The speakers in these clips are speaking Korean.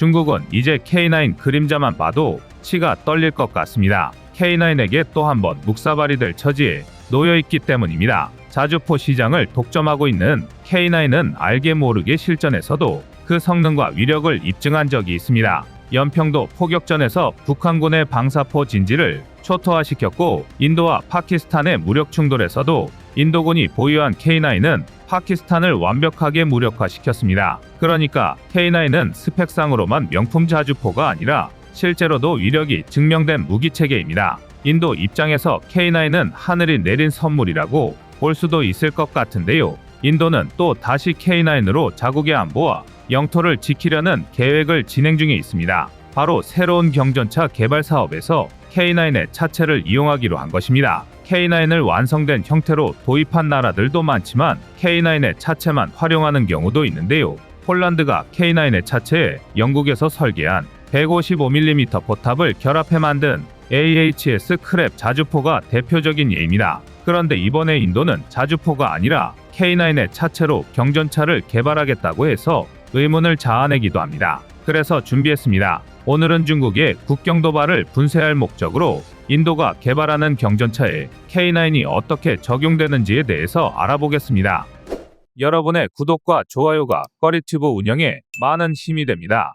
중국은 이제 K9 그림자만 봐도 치가 떨릴 것 같습니다. K9에게 또 한 번 묵사발이 될 처지에 놓여 있기 때문입니다. 자주포 시장을 독점하고 있는 K9은 알게 모르게 실전에서도 그 성능과 위력을 입증한 적이 있습니다. 연평도 포격전에서 북한군의 방사포 진지를 초토화시켰고 인도와 파키스탄의 무력 충돌에서도 인도군이 보유한 K9은 파키스탄을 완벽하게 무력화시켰습니다. 그러니까 K9은 스펙상으로만 명품 자주포가 아니라 실제로도 위력이 증명된 무기 체계입니다. 인도 입장에서 K9은 하늘이 내린 선물이라고 볼 수도 있을 것 같은데요. 인도는 또 다시 K9으로 자국의 안보와 영토를 지키려는 계획을 진행 중에 있습니다. 바로 새로운 경전차 개발 사업에서 K9의 차체를 이용하기로 한 것입니다. K9을 완성된 형태로 도입한 나라들도 많지만 K9의 차체만 활용하는 경우도 있는데요. 폴란드가 K9의 차체에 영국에서 설계한 155mm 포탑을 결합해 만든 AHS 크랩 자주포가 대표적인 예입니다. 그런데 이번에 인도는 자주포가 아니라 K9의 차체로 경전차를 개발하겠다고 해서 의문을 자아내기도 합니다. 그래서 준비했습니다. 오늘은 중국의 국경 도발을 분쇄할 목적으로 인도가 개발하는 경전차에 K9이 어떻게 적용되는지에 대해서 알아보겠습니다. 여러분의 구독과 좋아요가 꺼리튜브 운영에 많은 힘이 됩니다.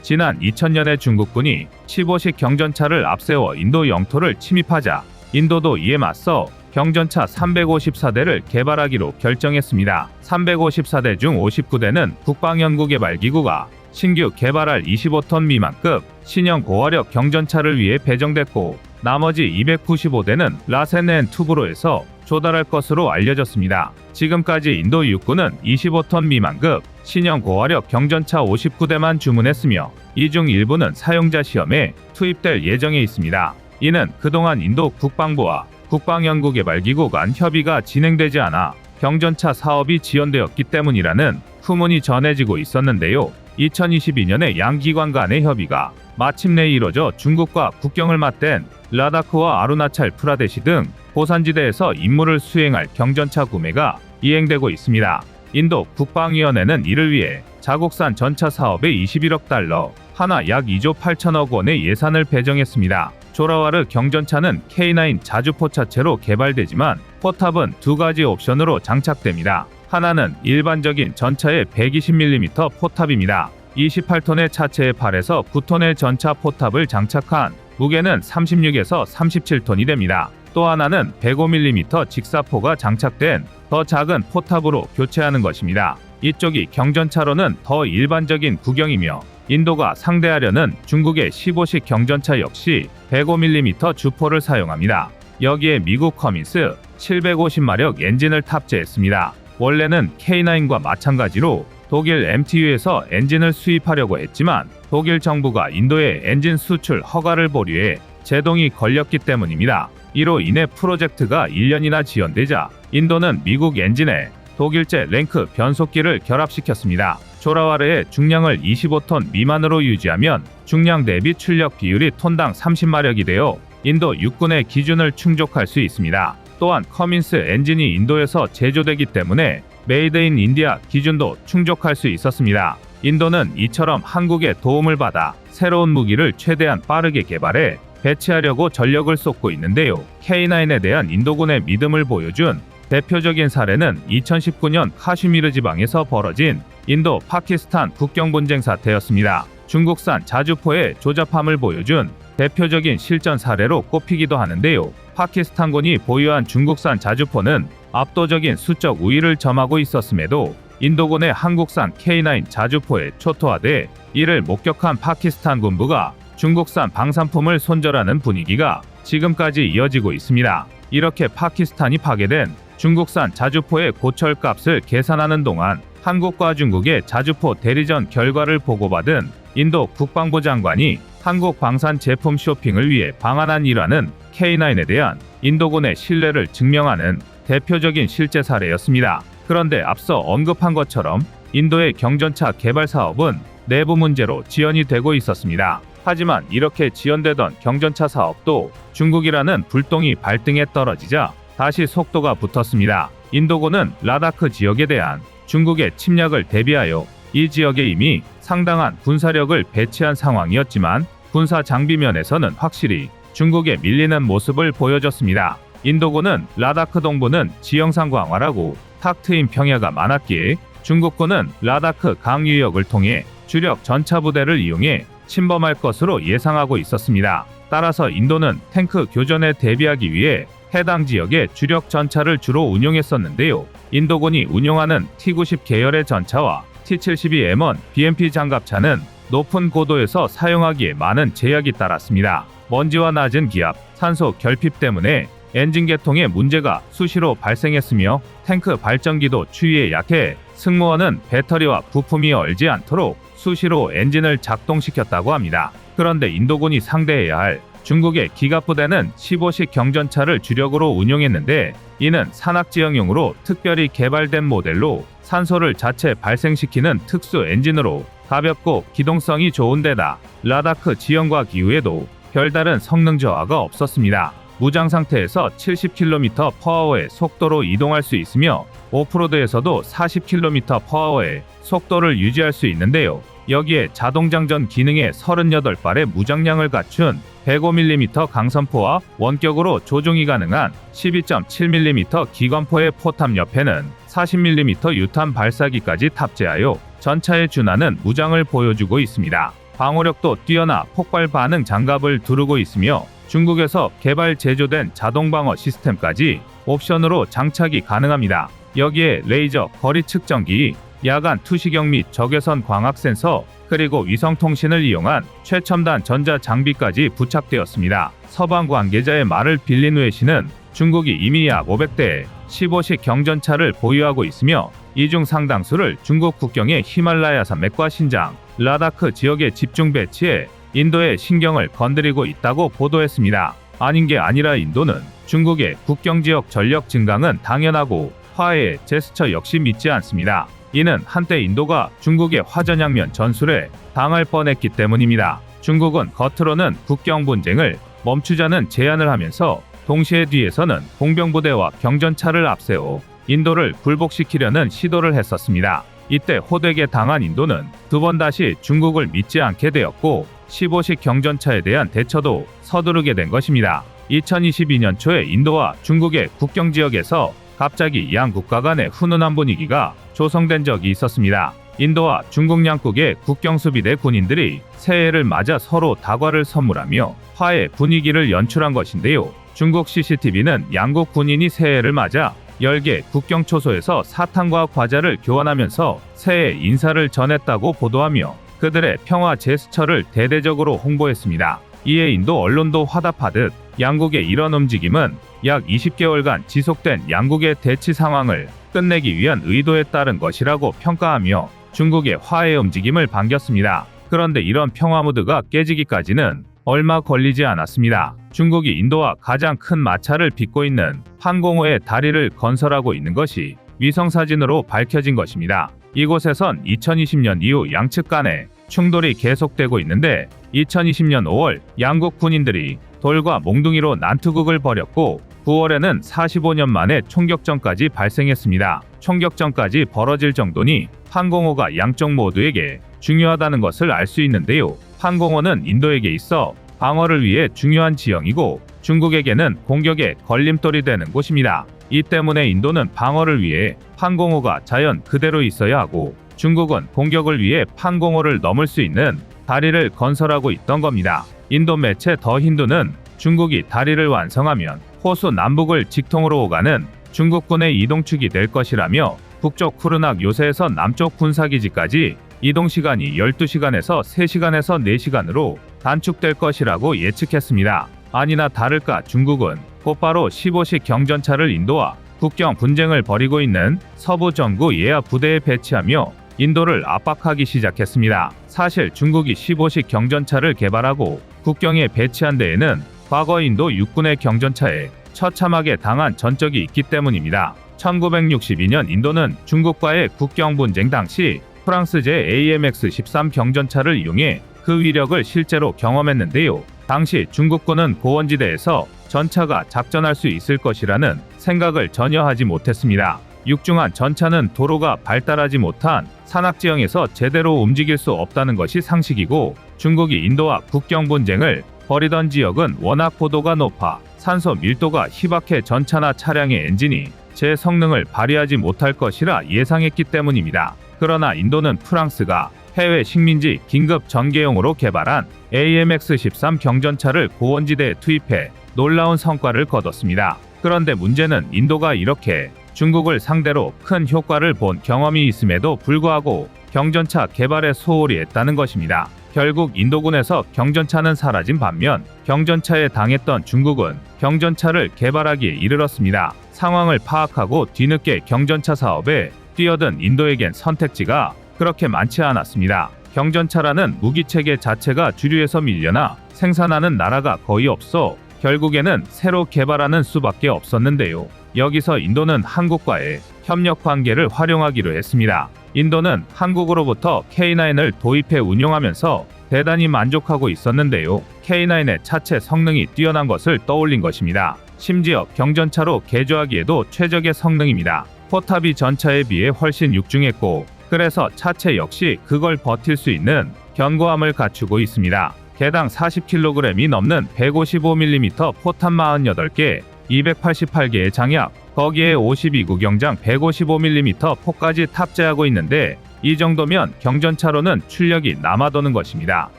지난 2000년에 중국군이 15식 경전차를 앞세워 인도 영토를 침입하자 인도도 이에 맞서 경전차 354대를 개발하기로 결정했습니다. 354대 중 59대는 국방연구개발기구가 신규 개발할 25톤 미만급 신형 고화력 경전차를 위해 배정됐고 나머지 295대는 라센넨 투브로에서 조달할 것으로 알려졌습니다. 지금까지 인도 육군은 25톤 미만급 신형 고화력 경전차 59대만 주문했으며 이 중 일부는 사용자 시험에 투입될 예정에 있습니다. 이는 그동안 인도 국방부와 국방연구개발기구 간 협의가 진행되지 않아 경전차 사업이 지연되었기 때문이라는 후문이 전해지고 있었는데요. 2022년에 양 기관 간의 협의가 마침내 이뤄져 중국과 국경을 맞댄 라다크와 아루나찰 프라데시 등 고산지대에서 임무를 수행할 경전차 구매가 이행되고 있습니다. 인도 국방위원회는 이를 위해 자국산 전차 사업에 21억 달러, 하나 약 2조 8천억 원의 예산을 배정했습니다. 조라와르 경전차는 K9 자주포 차체로 개발되지만 포탑은 두 가지 옵션으로 장착됩니다. 하나는 일반적인 전차의 120mm 포탑입니다. 28톤의 차체에 8에서 9톤의 전차 포탑을 장착한 무게는 36에서 37톤이 됩니다. 또 하나는 105mm 직사포가 장착된 더 작은 포탑으로 교체하는 것입니다. 이쪽이 경전차로는 더 일반적인 구경이며 인도가 상대하려는 중국의 15식 경전차 역시 105mm 주포를 사용합니다. 여기에 미국 커민스 750마력 엔진을 탑재했습니다. 원래는 K9과 마찬가지로 독일 MTU에서 엔진을 수입하려고 했지만 독일 정부가 인도에 엔진 수출 허가를 보류해 제동이 걸렸기 때문입니다. 이로 인해 프로젝트가 1년이나 지연되자 인도는 미국 엔진에 독일제 랭크 변속기를 결합시켰습니다. 조라와르의 중량을 25톤 미만으로 유지하면 중량 대비 출력 비율이 톤당 30마력이 되어 인도 육군의 기준을 충족할 수 있습니다. 또한 커민스 엔진이 인도에서 제조되기 때문에 메이드 인 인디아 기준도 충족할 수 있었습니다. 인도는 이처럼 한국의 도움을 받아 새로운 무기를 최대한 빠르게 개발해 배치하려고 전력을 쏟고 있는데요. K9에 대한 인도군의 믿음을 보여준 대표적인 사례는 2019년 카슈미르 지방에서 벌어진 인도 파키스탄 국경 분쟁 사태였습니다. 중국산 자주포의 조잡함을 보여준 대표적인 실전 사례로 꼽히기도 하는데요. 파키스탄군이 보유한 중국산 자주포는 압도적인 수적 우위를 점하고 있었음에도 인도군의 한국산 K9 자주포에 초토화돼 이를 목격한 파키스탄 군부가 중국산 방산품을 손절하는 분위기가 지금까지 이어지고 있습니다. 이렇게 파키스탄이 파괴된 중국산 자주포의 고철값을 계산하는 동안 한국과 중국의 자주포 대리전 결과를 보고받은 인도 국방부 장관이 한국 방산 제품 쇼핑을 위해 방한한 일환은 K9에 대한 인도군의 신뢰를 증명하는 대표적인 실제 사례였습니다. 그런데 앞서 언급한 것처럼 인도의 경전차 개발 사업은 내부 문제로 지연이 되고 있었습니다. 하지만 이렇게 지연되던 경전차 사업도 중국이라는 불똥이 발등에 떨어지자 다시 속도가 붙었습니다. 인도군은 라다크 지역에 대한 중국의 침략을 대비하여 이 지역에 이미 상당한 군사력을 배치한 상황이었지만 군사 장비 면에서는 확실히 중국에 밀리는 모습을 보여줬습니다. 인도군은 라다크 동부는 지형상 광활하고 탁 트인 평야가 많았기에 중국군은 라다크 강 유역을 통해 주력 전차 부대를 이용해 침범할 것으로 예상하고 있었습니다. 따라서 인도는 탱크 교전에 대비하기 위해 해당 지역에 주력 전차를 주로 운용했었는데요. 인도군이 운용하는 T-90 계열의 전차와 T-72M1 BMP 장갑차는 높은 고도에서 사용하기에 많은 제약이 따랐습니다. 먼지와 낮은 기압, 산소 결핍 때문에 엔진 개통에 문제가 수시로 발생했으며 탱크 발전기도 추위에 약해 승무원은 배터리와 부품이 얼지 않도록 수시로 엔진을 작동시켰다고 합니다. 그런데 인도군이 상대해야 할 중국의 기갑부대는 15식 경전차를 주력으로 운용했는데 이는 산악지형용으로 특별히 개발된 모델로 산소를 자체 발생시키는 특수 엔진으로 가볍고 기동성이 좋은 데다 라다크 지형과 기후에도 별다른 성능 저하가 없었습니다. 무장 상태에서 70km/h의 속도로 이동할 수 있으며 오프로드에서도 40km/h의 속도를 유지할 수 있는데요. 여기에 자동장전 기능의 38발의 무장량을 갖춘 105mm 강선포와 원격으로 조종이 가능한 12.7mm 기관포의 포탑 옆에는 40mm 유탄 발사기까지 탑재하여 전차에 준하는 무장을 보여주고 있습니다. 방어력도 뛰어나 폭발 반응 장갑을 두르고 있으며 중국에서 개발 제조된 자동 방어 시스템까지 옵션으로 장착이 가능합니다. 여기에 레이저 거리 측정기, 야간 투시경 및 적외선 광학 센서, 그리고 위성 통신을 이용한 최첨단 전자 장비까지 부착되었습니다. 서방 관계자의 말을 빌린 외신은 중국이 이미 약 500대 15식 경전차를 보유하고 있으며 이 중 상당수를 중국 국경의 히말라야산 맥과 신장, 라다크 지역에 집중 배치해 인도의 신경을 건드리고 있다고 보도했습니다. 아닌 게 아니라 인도는 중국의 국경 지역 전력 증강은 당연하고 화해의 제스처 역시 믿지 않습니다. 이는 한때 인도가 중국의 화전양면 전술에 당할 뻔했기 때문입니다. 중국은 겉으로는 국경 분쟁을 멈추자는 제안을 하면서 동시에 뒤에서는 공병부대와 경전차를 앞세워 인도를 굴복시키려는 시도를 했었습니다. 이때 호되게 당한 인도는 두 번 다시 중국을 믿지 않게 되었고 15식 경전차에 대한 대처도 서두르게 된 것입니다. 2022년 초에 인도와 중국의 국경 지역에서 갑자기 양 국가 간의 훈훈한 분위기가 조성된 적이 있었습니다. 인도와 중국 양국의 국경수비대 군인들이 새해를 맞아 서로 다과를 선물하며 화해 분위기를 연출한 것인데요. 중국 CCTV는 양국 군인이 새해를 맞아 10개 국경 초소에서 사탕과 과자를 교환하면서 새해 인사를 전했다고 보도하며 그들의 평화 제스처를 대대적으로 홍보했습니다. 이에 인도 언론도 화답하듯 양국의 이런 움직임은 약 20개월간 지속된 양국의 대치 상황을 끝내기 위한 의도에 따른 것이라고 평가하며 중국의 화해 움직임을 반겼습니다. 그런데 이런 평화 무드가 깨지기까지는 얼마 걸리지 않았습니다. 중국이 인도와 가장 큰 마찰을 빚고 있는 판공호의 다리를 건설하고 있는 것이 위성사진으로 밝혀진 것입니다. 이곳에선 2020년 이후 양측 간에 충돌이 계속되고 있는데 2020년 5월 양국 군인들이 돌과 몽둥이로 난투극을 벌였고 9월에는 45년 만에 총격전까지 발생했습니다. 총격전까지 벌어질 정도니 판공호가 양쪽 모두에게 중요하다는 것을 알 수 있는데요. 판공호는 인도에게 있어 방어를 위해 중요한 지형이고 중국에게는 공격의 걸림돌이 되는 곳입니다. 이 때문에 인도는 방어를 위해 판공호가 자연 그대로 있어야 하고 중국은 공격을 위해 판공호를 넘을 수 있는 다리를 건설하고 있던 겁니다. 인도 매체 더 힌두는 중국이 다리를 완성하면 호수 남북을 직통으로 오가는 중국군의 이동축이 될 것이라며 북쪽 쿠르낙 요새에서 남쪽 군사기지까지 이동 시간이 12시간에서 3시간에서 4시간으로 단축될 것이라고 예측했습니다. 아니나 다를까 중국은 곧바로 15식 경전차를 인도와 국경 분쟁을 벌이고 있는 서부 정구 예하 부대에 배치하며 인도를 압박하기 시작했습니다. 사실 중국이 15식 경전차를 개발하고 국경에 배치한 데에는 과거 인도 육군의 경전차에 처참하게 당한 전적이 있기 때문입니다. 1962년 인도는 중국과의 국경 분쟁 당시 프랑스제 AMX-13 경전차를 이용해 그 위력을 실제로 경험했는데요. 당시 중국군은 고원지대에서 전차가 작전할 수 있을 것이라는 생각을 전혀 하지 못했습니다. 육중한 전차는 도로가 발달하지 못한 산악지형에서 제대로 움직일 수 없다는 것이 상식이고 중국이 인도와 국경 분쟁을 벌이던 지역은 워낙 고도가 높아 산소 밀도가 희박해 전차나 차량의 엔진이 제 성능을 발휘하지 못할 것이라 예상했기 때문입니다. 그러나 인도는 프랑스가 해외 식민지 긴급 전개용으로 개발한 AMX-13 경전차를 고원지대에 투입해 놀라운 성과를 거뒀습니다. 그런데 문제는 인도가 이렇게 중국을 상대로 큰 효과를 본 경험이 있음에도 불구하고 경전차 개발에 소홀히 했다는 것입니다. 결국 인도군에서 경전차는 사라진 반면 경전차에 당했던 중국은 경전차를 개발하기에 이르렀습니다. 상황을 파악하고 뒤늦게 경전차 사업에 뛰어든 인도에겐 선택지가 그렇게 많지 않았습니다. 경전차라는 무기체계 자체가 주류에서 밀려나 생산하는 나라가 거의 없어 결국에는 새로 개발하는 수밖에 없었는데요. 여기서 인도는 한국과의 협력 관계를 활용하기로 했습니다. 인도는 한국으로부터 K9을 도입해 운용하면서 대단히 만족하고 있었는데요. K9의 차체 성능이 뛰어난 것을 떠올린 것입니다. 심지어 경전차로 개조하기에도 최적의 성능입니다. 포탑이 전차에 비해 훨씬 육중했고 그래서 차체 역시 그걸 버틸 수 있는 견고함을 갖추고 있습니다. 개당 40kg이 넘는 155mm 포탑 48개, 288개의 장약, 거기에 52구 경장 155mm 포까지 탑재하고 있는데 이 정도면 경전차로는 출력이 남아도는 것입니다.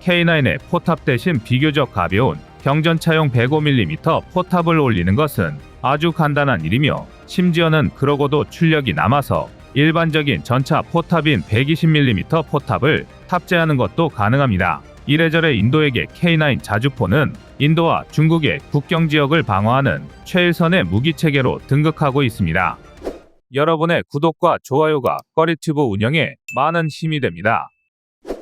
K9의 포탑 대신 비교적 가벼운 경전차용 105mm 포탑을 올리는 것은 아주 간단한 일이며 심지어는 그러고도 출력이 남아서 일반적인 전차 포탑인 120mm 포탑을 탑재하는 것도 가능합니다. 이래저래 인도에게 K9 자주포는 인도와 중국의 국경 지역을 방어하는 최일선의 무기 체계로 등극하고 있습니다. 여러분의 구독과 좋아요가 꺼리튜브 운영에 많은 힘이 됩니다.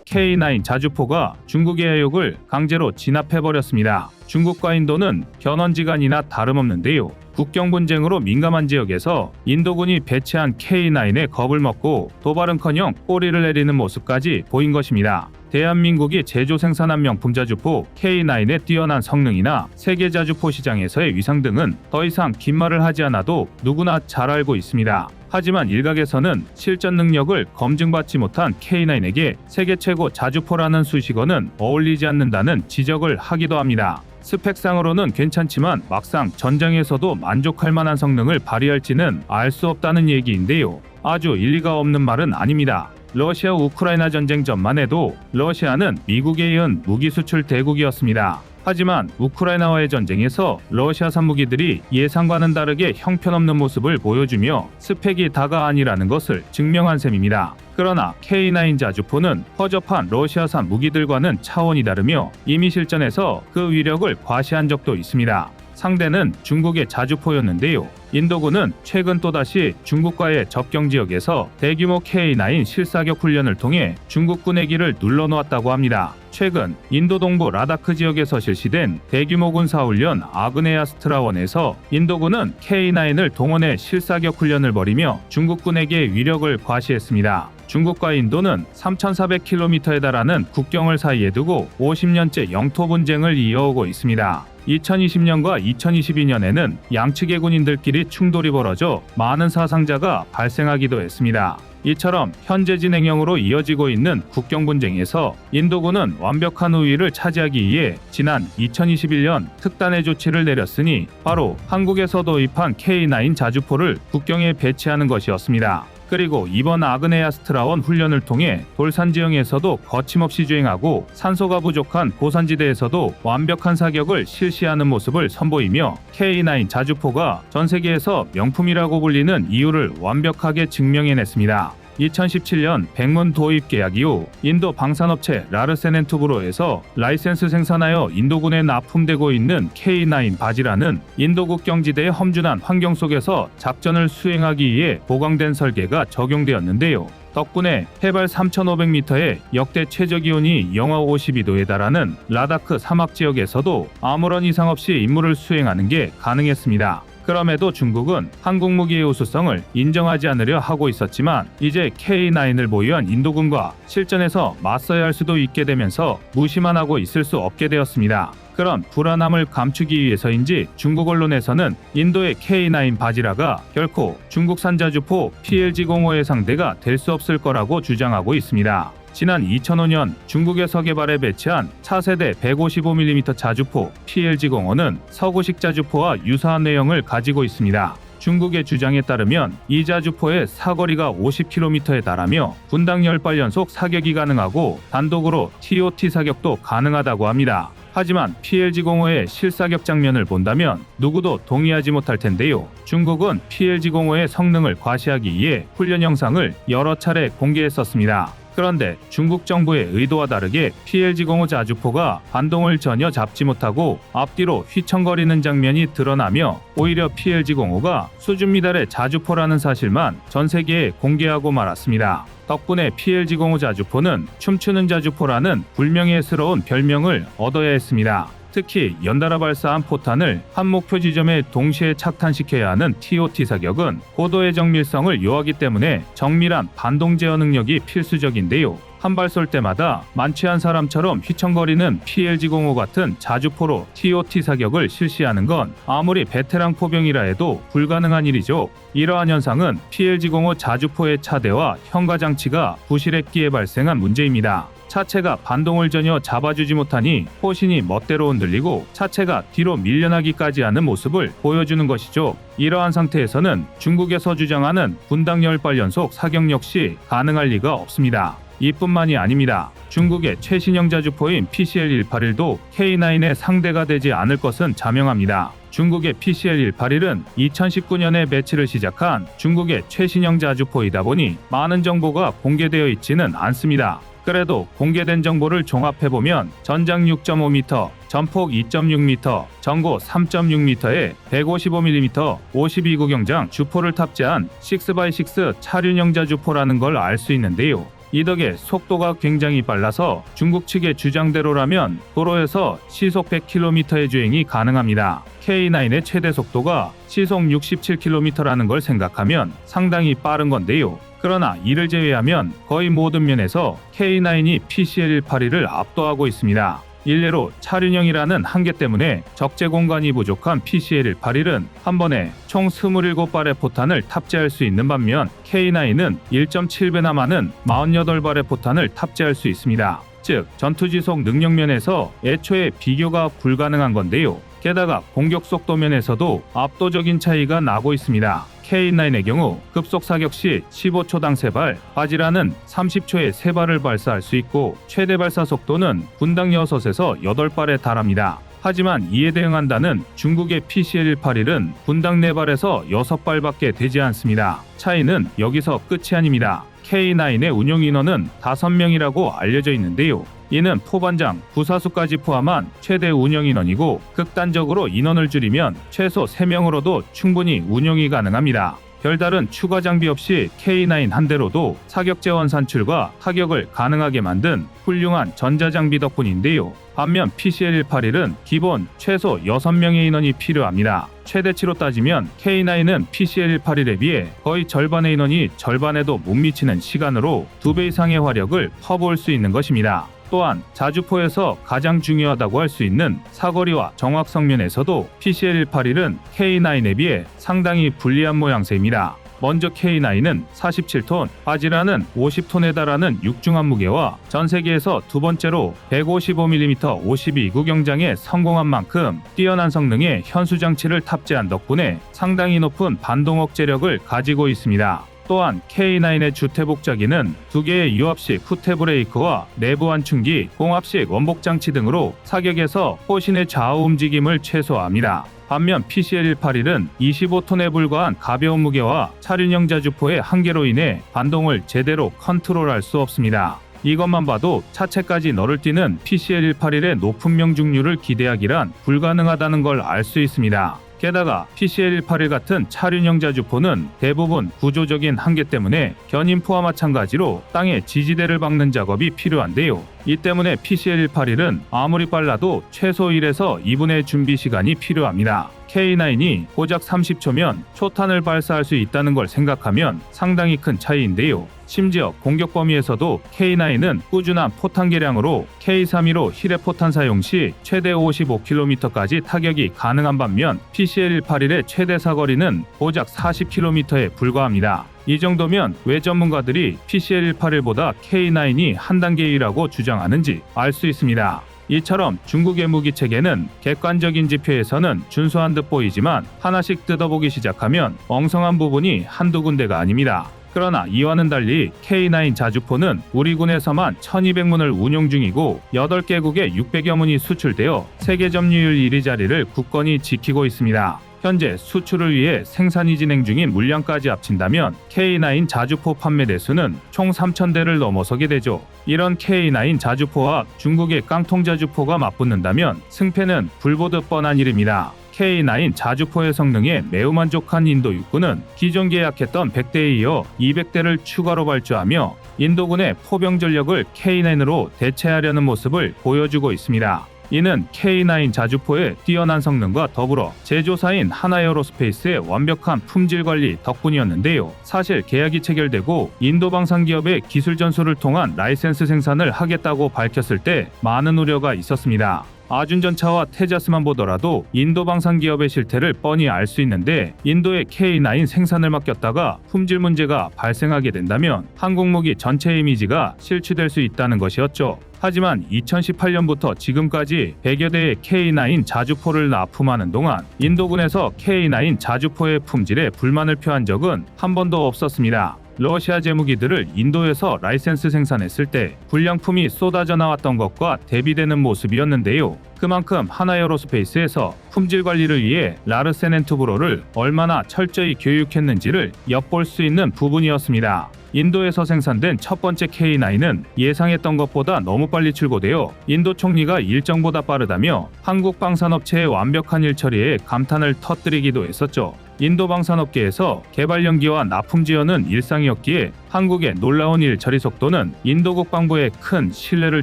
K9 자주포가 중국의 해역을 강제로 진압해버렸습니다. 중국과 인도는 견원지간이나 다름없는데요. 국경 분쟁으로 민감한 지역에서 인도군이 배치한 K9에 겁을 먹고 도발은커녕 꼬리를 내리는 모습까지 보인 것입니다. 대한민국이 제조 생산 한 명품 자주포 K9의 뛰어난 성능이나 세계 자주포 시장에서의 위상 등은 더 이상 긴 말을 하지 않아도 누구나 잘 알고 있습니다. 하지만 일각에서는 실전 능력을 검증받지 못한 K9에게 세계 최고 자주포라는 수식어는 어울리지 않는다는 지적을 하기도 합니다. 스펙상으로는 괜찮지만 막상 전장에서도 만족할 만한 성능을 발휘할지는 알 수 없다는 얘기인데요. 아주 일리가 없는 말은 아닙니다. 러시아 우크라이나 전쟁 전만 해도 러시아는 미국에 이은 무기 수출 대국이었습니다. 하지만 우크라이나와의 전쟁에서 러시아산 무기들이 예상과는 다르게 형편없는 모습을 보여주며 스펙이 다가 아니라는 것을 증명한 셈입니다. 그러나 K9 자주포는 허접한 러시아산 무기들과는 차원이 다르며 이미 실전에서 그 위력을 과시한 적도 있습니다. 상대는 중국의 자주포였는데요. 인도군은 최근 또다시 중국과의 접경 지역에서 대규모 K9 실사격 훈련을 통해 중국군의 길을 눌러놓았다고 합니다. 최근 인도 동부 라다크 지역에서 실시된 대규모 군사훈련 아그네아스트라원에서 인도군은 K9을 동원해 실사격 훈련을 벌이며 중국군에게 위력을 과시했습니다. 중국과 인도는 3,400km에 달하는 국경을 사이에 두고 50년째 영토 분쟁을 이어오고 있습니다. 2020년과 2022년에는 양측의 군인들끼리 충돌이 벌어져 많은 사상자가 발생하기도 했습니다. 이처럼 현재 진행형으로 이어지고 있는 국경 분쟁에서 인도군은 완벽한 우위를 차지하기 위해 지난 2021년 특단의 조치를 내렸으니 바로 한국에서 도입한 K9 자주포를 국경에 배치하는 것이었습니다. 그리고 이번 아그네아스트라원 훈련을 통해 돌산 지형에서도 거침없이 주행하고 산소가 부족한 고산지대에서도 완벽한 사격을 실시하는 모습을 선보이며 K9 자주포가 전 세계에서 명품이라고 불리는 이유를 완벽하게 증명해냈습니다. 2017년 백문 도입 계약 이후 인도 방산업체 라르센앤투브로에서 라이센스 생산하여 인도군에 납품되고 있는 K9 바지라는 인도 국 경지대의 험준한 환경 속에서 작전을 수행하기 위해 보강된 설계가 적용되었는데요. 덕분에 해발 3,500m의 역대 최저 기온이 영하 52도에 달하는 라다크 사막 지역에서도 아무런 이상 없이 임무를 수행하는 게 가능했습니다. 그럼에도 중국은 한국 무기의 우수성을 인정하지 않으려 하고 있었지만 이제 K9을 보유한 인도군과 실전에서 맞서야 할 수도 있게 되면서 무시만 하고 있을 수 없게 되었습니다. 그런 불안함을 감추기 위해서인지 중국 언론에서는 인도의 K9 바지라가 결코 중국산 자주포 PLG-05의 상대가 될 수 없을 거라고 주장하고 있습니다. 지난 2005년 중국에서 개발해 배치한 차세대 155mm 자주포 PLG-05는 서구식 자주포와 유사한 내용을 가지고 있습니다. 중국의 주장에 따르면 이 자주포의 사거리가 50km에 달하며 분당 10발 연속 사격이 가능하고 단독으로 TOT 사격도 가능하다고 합니다. 하지만 PLG-05의 실사격 장면을 본다면 누구도 동의하지 못할 텐데요. 중국은 PLG-05의 성능을 과시하기 위해 훈련 영상을 여러 차례 공개했었습니다. 그런데 중국 정부의 의도와 다르게 PLG-05 자주포가 반동을 전혀 잡지 못하고 앞뒤로 휘청거리는 장면이 드러나며 오히려 PLG-05가 수준 미달의 자주포라는 사실만 전 세계에 공개하고 말았습니다. 덕분에 PLG-05 자주포는 춤추는 자주포라는 불명예스러운 별명을 얻어야 했습니다. 특히 연달아 발사한 포탄을 한 목표 지점에 동시에 착탄시켜야 하는 TOT 사격은 고도의 정밀성을 요하기 때문에 정밀한 반동 제어 능력이 필수적인데요. 한발쏠 때마다 만취한 사람처럼 휘청거리는 PLG-05 같은 자주포로 TOT 사격을 실시하는 건 아무리 베테랑 포병이라 해도 불가능한 일이죠. 이러한 현상은 PLG-05 자주포의 차대와 현가 장치가 부실했기에 발생한 문제입니다. 차체가 반동을 전혀 잡아주지 못하니 포신이 멋대로 흔들리고 차체가 뒤로 밀려나기까지 하는 모습을 보여주는 것이죠. 이러한 상태에서는 중국에서 주장하는 분당 10발 연속 사격 역시 가능할 리가 없습니다. 이뿐만이 아닙니다. 중국의 최신형 자주포인 PCL-181도 K9의 상대가 되지 않을 것은 자명합니다. 중국의 PCL-181은 2019년에 배치를 시작한 중국의 최신형 자주포이다 보니 많은 정보가 공개되어 있지는 않습니다. 그래도 공개된 정보를 종합해보면 전장 6.5m, 전폭 2.6m, 전고 3.6m에 155mm 52구경장 주포를 탑재한 6x6 차륜형 자 주포라는 걸 알 수 있는데요. 이 덕에 속도가 굉장히 빨라서 중국 측의 주장대로라면 도로에서 시속 100km의 주행이 가능합니다. K9의 최대 속도가 시속 67km라는 걸 생각하면 상당히 빠른 건데요. 그러나 이를 제외하면 거의 모든 면에서 K9이 PCL-181을 압도하고 있습니다. 일례로 차륜형이라는 한계 때문에 적재 공간이 부족한 PCL-181은 한 번에 총 27발의 포탄을 탑재할 수 있는 반면 K9은 1.7배나 많은 48발의 포탄을 탑재할 수 있습니다. 즉 전투 지속 능력 면에서 애초에 비교가 불가능한 건데요. 게다가 공격 속도 면에서도 압도적인 차이가 나고 있습니다. K9의 경우 급속 사격 시 15초당 3발, 바지라는 30초에 3발을 발사할 수 있고 최대 발사 속도는 분당 6에서 8발에 달합니다. 하지만 이에 대응한다는 중국의 PCL-181은 분당 4발에서 6발밖에 되지 않습니다. 차이는 여기서 끝이 아닙니다. K9의 운용 인원은 5명이라고 알려져 있는데요. 이는 포반장, 부사수까지 포함한 최대 운영 인원이고 극단적으로 인원을 줄이면 최소 3명으로도 충분히 운용이 가능합니다. 별다른 추가 장비 없이 K9 한 대로도 사격 재원 산출과 타격을 가능하게 만든 훌륭한 전자장비 덕분인데요. 반면 PCL-181은 기본 최소 6명의 인원이 필요합니다. 최대치로 따지면 K9은 PCL-181에 비해 거의 절반의 인원이 절반에도 못 미치는 시간으로 2배 이상의 화력을 퍼부을 수 있는 것입니다. 또한 자주포에서 가장 중요하다고 할 수 있는 사거리와 정확성 면에서도 PCL-181은 K9에 비해 상당히 불리한 모양새입니다. 먼저 K9은 47톤, 바지라는 50톤에 달하는 육중한 무게와 전 세계에서 두 번째로 155mm 52구 경장에 성공한 만큼 뛰어난 성능의 현수 장치를 탑재한 덕분에 상당히 높은 반동 억 제력을 가지고 있습니다. 또한 K9의 주퇴복자기는 두 개의 유압식 후퇴 브레이크와 내부 환충기, 공압식 원복 장치 등으로 사격에서 포신의 좌우 움직임을 최소화합니다. 반면 PCL-181은 25톤에 불과한 가벼운 무게와 차륜형 자주포의 한계로 인해 반동을 제대로 컨트롤할 수 없습니다. 이것만 봐도 차체까지 너를 뛰는 PCL-181의 높은 명중률을 기대하기란 불가능하다는 걸 알 수 있습니다. 게다가 PCL-181 같은 차륜형 자주포는 대부분 구조적인 한계 때문에 견인포와 마찬가지로 땅에 지지대를 박는 작업이 필요한데요. 이 때문에 PCL-181은 아무리 빨라도 최소 1에서 2분의 준비 시간이 필요합니다. K9이 고작 30초면 초탄을 발사할 수 있다는 걸 생각하면 상당히 큰 차이인데요. 심지어 공격 범위에서도 K9은 꾸준한 포탄 개량으로 K315 히레 포탄 사용 시 최대 55km까지 타격이 가능한 반면 PCL-181의 최대 사거리는 고작 40km에 불과합니다. 이 정도면 왜 전문가들이 PCL-181보다 K9이 한 단계이라고 주장하는지 알 수 있습니다. 이처럼 중국의 무기 체계는 객관적인 지표에서는 준수한 듯 보이지만 하나씩 뜯어보기 시작하면 엉성한 부분이 한두 군데가 아닙니다. 그러나 이와는 달리 K9 자주포는 우리 군에서만 1200문을 운용 중이고 8개국에 600여 문이 수출되어 세계 점유율 1위 자리를 굳건히 지키고 있습니다. 현재 수출을 위해 생산이 진행 중인 물량까지 합친다면 K9 자주포 판매 대수는 총 3,000대를 넘어서게 되죠. 이런 K9 자주포와 중국의 깡통 자주포가 맞붙는다면 승패는 불보듯 뻔한 일입니다. K9 자주포의 성능에 매우 만족한 인도 육군은 기존 계약했던 100대에 이어 200대를 추가로 발주하며 인도군의 포병 전력을 K9으로 대체하려는 모습을 보여주고 있습니다. 이는 K9 자주포의 뛰어난 성능과 더불어 제조사인 하나에어로스페이스의 완벽한 품질 관리 덕분이었는데요. 사실 계약이 체결되고 인도 방산 기업의 기술 전수를 통한 라이센스 생산을 하겠다고 밝혔을 때 많은 우려가 있었습니다. 아준전차와 테자스만 보더라도 인도 방산 기업의 실태를 뻔히 알 수 있는데 인도의 K9 생산을 맡겼다가 품질 문제가 발생하게 된다면 한국 무기 전체 이미지가 실추될 수 있다는 것이었죠. 하지만 2018년부터 지금까지 100여 대의 K9 자주포를 납품하는 동안 인도군에서 K9 자주포의 품질에 불만을 표한 적은 한 번도 없었습니다. 러시아 제무기들을 인도에서 라이센스 생산했을 때 불량품이 쏟아져 나왔던 것과 대비되는 모습이었는데요. 그만큼 하나에어로스페이스에서 품질 관리를 위해 라르세넨투브로를 얼마나 철저히 교육했는지를 엿볼 수 있는 부분이었습니다. 인도에서 생산된 첫 번째 K9은 예상했던 것보다 너무 빨리 출고되어 인도 총리가 일정보다 빠르다며 한국 방산업체의 완벽한 일 처리에 감탄을 터뜨리기도 했었죠. 인도 방산업계에서 개발 연기와 납품 지연은 일상이었기에 한국의 놀라운 일 처리 속도는 인도 국방부에 큰 신뢰를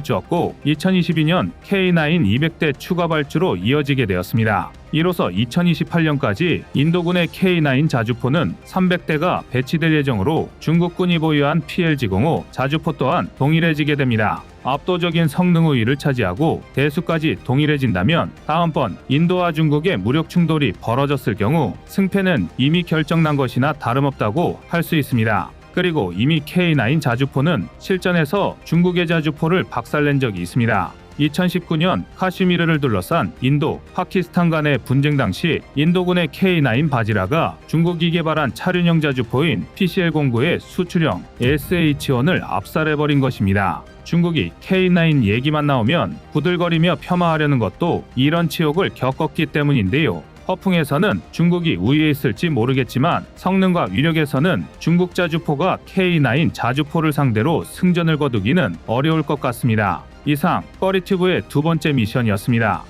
주었고 2022년 K9 200대 추가 발주로 이어지게 되었습니다. 이로써 2028년까지 인도군의 K9 자주포는 300대가 배치될 예정으로 중국군이 보유한 PLG-05 자주포 또한 동일해지게 됩니다. 압도적인 성능 우위를 차지하고 대수까지 동일해진다면 다음번 인도와 중국의 무력 충돌이 벌어졌을 경우 승패는 이미 결정난 것이나 다름없다고 할 수 있습니다. 그리고 이미 K9 자주포는 실전에서 중국의 자주포를 박살낸 적이 있습니다. 2019년 카슈미르를 둘러싼 인도, 파키스탄 간의 분쟁 당시 인도군의 K9 바지라가 중국이 개발한 차륜형 자주포인 PCL-09의 수출형 SH-1을 압살해버린 것입니다. 중국이 K9 얘기만 나오면 부들거리며 폄하하려는 것도 이런 치욕을 겪었기 때문인데요. 허풍에서는 중국이 우위에 있을지 모르겠지만 성능과 위력에서는 중국 자주포가 K9 자주포를 상대로 승전을 거두기는 어려울 것 같습니다. 이상 꺼리튜브의 두 번째 미션이었습니다.